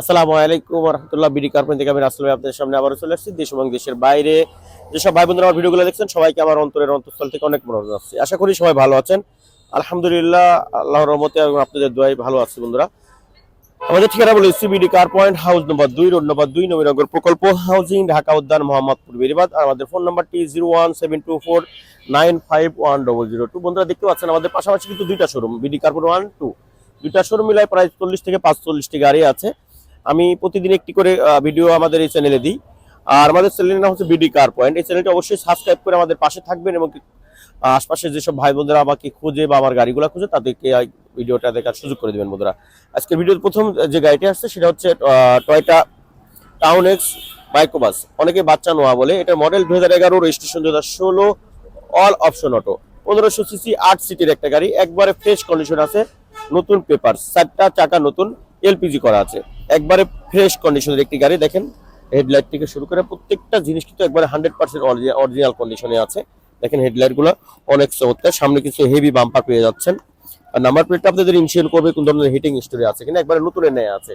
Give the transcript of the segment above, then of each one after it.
আসসালামু আলাইকুম রহমতুল্লাহ বিডি কার্পেন থেকে আমি রাসেল ভাই আপনাদের সামনে আবারও চলে আসছি। দেশ এবং দেশের বাইরে যেসব ভাই বোনেরা আমার ভিডিওগুলো দেখছেন, সবাইকে আমার অন্তরের অন্তঃস্থল থেকে অনেক মনোরঞ্জন আসছে আশা করি সবাই ভালো আছেন। আলহামদুলিল্লাহ, আল্লাহর রহমতে এবং আপনাদের দোয়াই ভালো আছে বন্ধুরা। আমাদের ঠিকানা বলে CBD car point house number দুই, রোড নম্বর দুই, নবীনগর প্রকল্প হাউজিং, ঢাকা উদ্যান, মোহাম্মদপুর, বেরিবাদ। আর আমাদের ফোন নাম্বারটি zero one seven two four nine five one double zero two. বন্ধুরা, দেখতে পাচ্ছেন আমাদের পাশাপাশি কিন্তু দুইটা শোরুম বিডি কার্পন ওয়ান, টু। দুইটা শোরুম মিলায় প্রায় চল্লিশ থেকে পাঁচচল্লিশটি গাড়ি আছে। আমি প্রতিদিন একটি করে ভিডিও আমাদের এই চ্যানেলে দিই। আর আমাদের চ্যানেলের নাম হচ্ছে বিডি কার পয়েন্ট এই চ্যানেলটি অবশ্যই সাবস্ক্রাইব করে আমাদের পাশে থাকবেন এবং আশপাশে যেসব ভাই বোনেরা আমাকে খুঁজে বা আমার গাড়িগুলো খুঁজে, তাদেরকে ভিডিওটা দেখার সুযোগ করে দেবেন বন্ধুরা। আজকে ভিডিওর প্রথম যে গাড়িটি আসছে, সেটা হচ্ছে টয়টা টাউন এক্স মাইক্রোবাস অনেকে বাচ্চা নোয়া বলে, এটা মডেল দু হাজার এগারো রেজিস্ট্রেশন দু হাজার ষোলো অল অপশন অটো পনেরোশো সিসি আট সিটির একটা গাড়ি, একবারে ফ্রেশ কন্ডিশন আছে, নতুন পেপার চারটা চাকা নতুন এলপিজি করা আছে। একবারে ফ্রেশ কন্ডিশনের একটি গাড়ি, দেখেন হেডলাইট থেকে শুরু করে প্রত্যেকটা জিনিস কিন্তু একবারে হান্ড্রেড পার্সেন্ট অরিজিনাল কন্ডিশনে আছে। দেখেন হেডলাইটগুলো অনেক চমৎকার। সামনে কিছু হেভি বাম্পার পেয়ে যাচ্ছেন। আর নাম্বার প্লেটটা আপনাদের ইনশিয়াল করবে, কোন ধরনের হিটিং স্টোরি আছে কিনা, একবারে নতুনের নেয় আছে।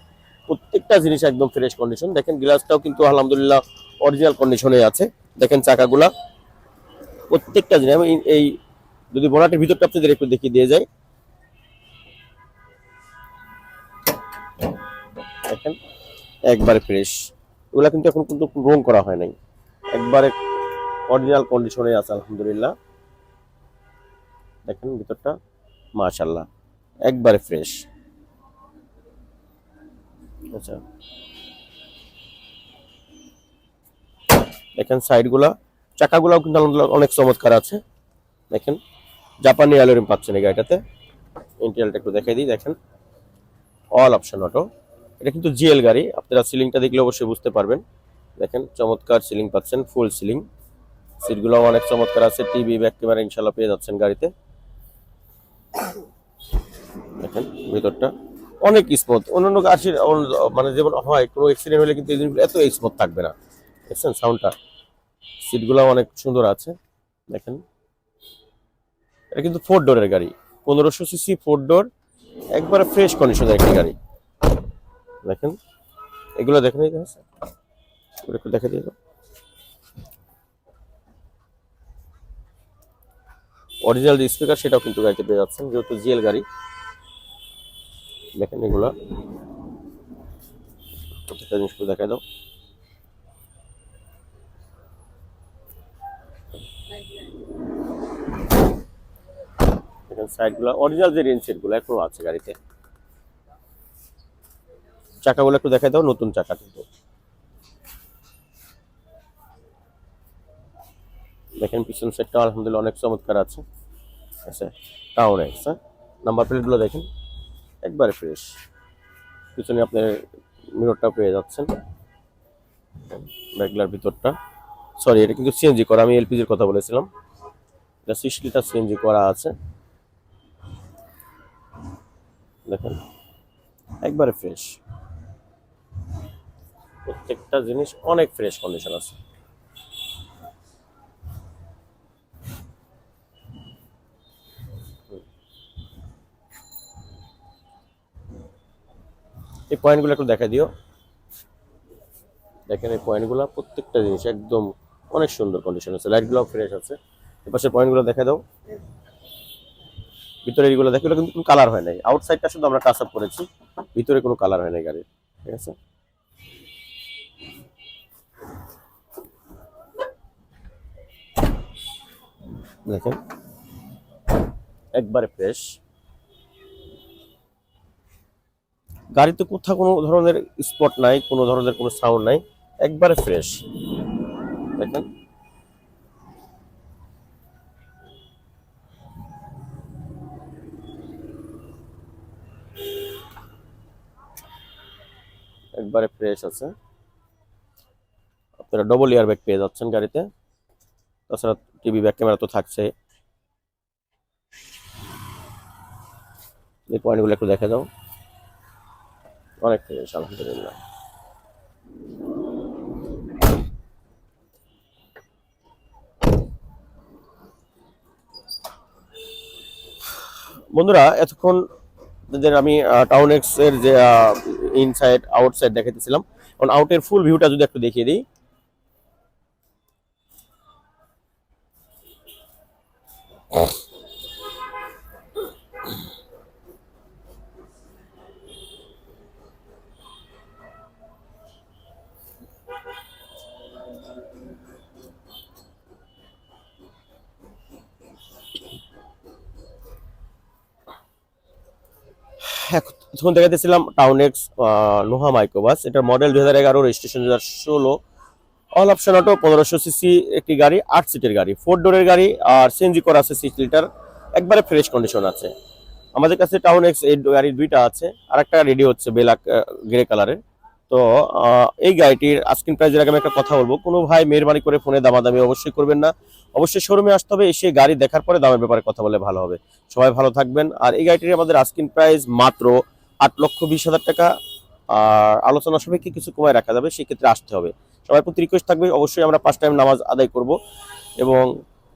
প্রত্যেকটা জিনিস একদম ফ্রেশ কন্ডিশন দেখেন গ্লাসটাও কিন্তু আলহামদুলিল্লাহ অরিজিনাল কন্ডিশনে আছে। দেখেন, চাকাগুলা প্রত্যেকটা জিনিস। এই যদি বোনাটের ভিতরটা আপনাদের একটু দেখিয়ে দিয়ে যাই। দেখেন একবারে ফ্রেশ এগুলা কিন্তু এখন কিন্তু রং করা হয় নাই। একবারে অরিজিনাল কন্ডিশনে আছে, আলহামদুলিল্লাহ। দেখেন ভিতরটা মাশাল্লাহ একবারে ফ্রেশ আচ্ছা। দেখেন সাইডগুলা চাকাগুলাও কিন্তু অনেক চমৎকার আছে। দেখেন, জাপানি অ্যালোরিম পাচ্ছেন এই গাড়িটাতে। ইন্টেরিয়ালটা একটু দেখাই দিই, দেখেন। অল অপশন অটো এটা কিন্তু জিএল গাড়ি। আপনারা সিলিংটা দেখলে অবশ্যই বুঝতে পারবেন। দেখেন, চমৎকার সিলিং পাচ্ছেন, ফুল সিলিং। সিটগুলো অনেক চমৎকার আছে, টিভি ব্যাক ক্যামেরা ইনশাল্লাহ পেয়ে যাচ্ছেন গাড়িতে। দেখেন, ভিতরটা অনেক স্মুথ অন্যান্য গাড়ির মানে যেমন হয়, কোনো অ্যাক্সিডেন্ট হলে কিন্তু এই এত স্মুথ থাকবে না। দেখছেন সাউন্ডটা সিটগুলো অনেক সুন্দর আছে। দেখেন। এটা কিন্তু ফোর ডোরের গাড়ি। পনেরোশো সিসি ফোর ডোর একবারে ফ্রেশ কন্ডিশনের একটি গাড়ি। দেখেন। এগুলো দেখেন। এগুলো একটু দেখে দিয়ে। অরিজিনাল যে স্পিকার সেটাও কিন্তু গাড়িতে পেয়ে যাচ্ছেন, যেহেতু জিএল গাড়ি। দেখেন এগুলা। প্রত্যেকটা জিনিসগুলো দেখা দাও। দেখেন সাইডগুলো অরিজিনাল যে রেঞ্জ সেটগুলো এখনও আছে গাড়িতে। চাকাগুলো একটু দেখাই দাও, নতুন চাকা কিন্তু। দেখেন, পিছন সেটটা আলহামদুলিল্লাহ অনেক চমৎকার আছে। আচ্ছা টাউন এক্স হ্যাঁ নাম্বার প্লেটগুলো দেখেন, একবারে ফ্রেশ পিছনে আপনার মিররটা পেয়ে যাচ্ছেন। ব্যাগলার ভিতরটা। সরি এটা কিন্তু সিএনজি করা, আমি এলপিজির কথা বলেছিলাম। এটা সিক্স লিটার সিএনজি করা আছে। দেখেন, একবারে ফ্রেশ প্রত্যেকটা জিনিস অনেক ফ্রেশ কন্ডিশন আছে। এই পয়েন্টগুলো একটু দেখা দিও। দেখেন এই পয়েন্টগুলো প্রত্যেকটা জিনিস একদম অনেক সুন্দর কন্ডিশন আছে লাইটগুলো ফ্রেশ আছে। এপাশের পয়েন্টগুলো দেখা দাও। ভিতরে এগুলো দেখো কিন্তু কোনো কালার হয় নাই। আউটসাইডটা শুধু আমরা টাচ আপ করেছি, ভিতরে কোনো কালার হয় নাই গাড়ির। ঠিক আছে? দেখেন। একবারে ফ্রেশ গাড়িতে কোথাও কোনো ধরনের স্পট নাই, কোনো ধরনের কোনো সাউন্ড নাই, একবারে ফ্রেশ দেখেন। একবারে ফ্রেশ আছে। আপনারা ডবল ইয়ার ব্যাগ পেয়ে যাচ্ছেন গাড়িতে। তাছাড়া টিভি ব্যাক ক্যামেরা তো থাকছে। এই পয়েন্টগুলো একটু দেখে দাও। অনেক আলহামদুলিল্লাহ। বন্ধুরা, এতক্ষণ আপনাদের আমি টাউন এক্সের যে ইনসাইড আউটসাইড দেখাইতেছিলাম, এখন আউটের ফুল ভিউটা যদি একটু দেখিয়ে দিই এখন দেখাতেছিলাম টাউন এক্স নোহা মাইক্রোবাস এটার মডেল দু হাজার এগারো রেজিস্ট্রেশন দু হাজার ষোলো। অল অপশন অটো পনেরোশো সিসি একটি গাড়ি, আট সিটের গাড়ি ফোর ডোরের গাড়ি আর সিএনজি করা আছে সিক্স লিটার একবারে ফ্রেশ কন্ডিশন আছে। আমাদের কাছে টাউন এক্স এই গাড়ি দুইটা আছে। আর একটা রেডি হচ্ছে বেলাক গ্রে কালারের তো এই গাড়িটির আস্কিং প্রাইজের আগে আমি একটা কথা বলব। কোনো ভাই মেহরবানি করে ফোনে দামাদামি অবশ্যই করবেন না। অবশ্যই শোরুমে আসতে হবে, এসে গাড়ি দেখার পরে দামের ব্যাপারে কথা বলে ভালো হবে। সবাই ভালো থাকবেন। আর এই গাড়িটির আমাদের আস্কিং প্রাইস মাত্র আট লক্ষ বিশ হাজার টাকা। আর আলোচনা সাপেক্ষে কিছু কমায় রাখা যাবে সেক্ষেত্রে আসতে হবে। সবাই প্রতি রিকোয়েস্ট থাকবে, অবশ্যই আমরা পাঁচ টাইম নামাজ আদায় করব। এবং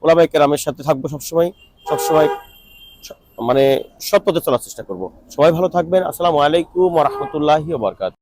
ওলামাই কেরামের সাথে থাকব সবসময়। সবসময় মানে সব পথে চলার চেষ্টা করব। সবাই ভালো থাকবেন। আসসালামু আলাইকুম রহমতুল্লাহি বরকাত